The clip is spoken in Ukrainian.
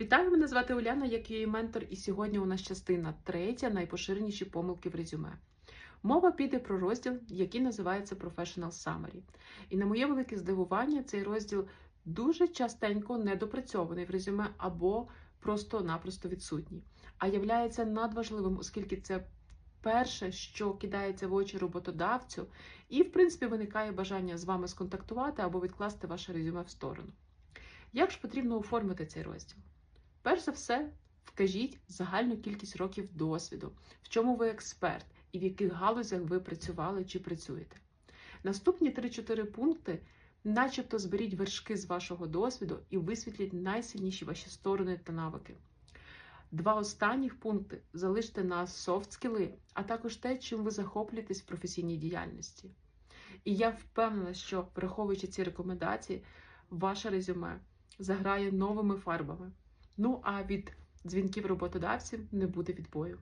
Вітаю, мене звати Уляна, як її ментор, і сьогодні у нас частина третя найпоширеніші помилки в резюме. Мова піде про розділ, який називається Professional Summary. І на моє велике здивування, цей розділ дуже частенько недопрацьований в резюме або просто-напросто відсутній, а являється надважливим, оскільки це перше, що кидається в очі роботодавцю, і, в принципі, виникає бажання з вами сконтактувати або відкласти ваше резюме в сторону. Як ж потрібно оформити цей розділ? Перш за все, вкажіть загальну кількість років досвіду, в чому ви експерт і в яких галузях ви працювали чи працюєте. Наступні 3-4 пункти, начебто, зберіть вершки з вашого досвіду і висвітліть найсильніші ваші сторони та навики. Два останніх пункти залиште на софт скіли, а також те, чим ви захоплюєтесь в професійній діяльності. І я впевнена, що, враховуючи ці рекомендації, ваше резюме заграє новими фарбами. Ну а від дзвінків роботодавців не буде відбою.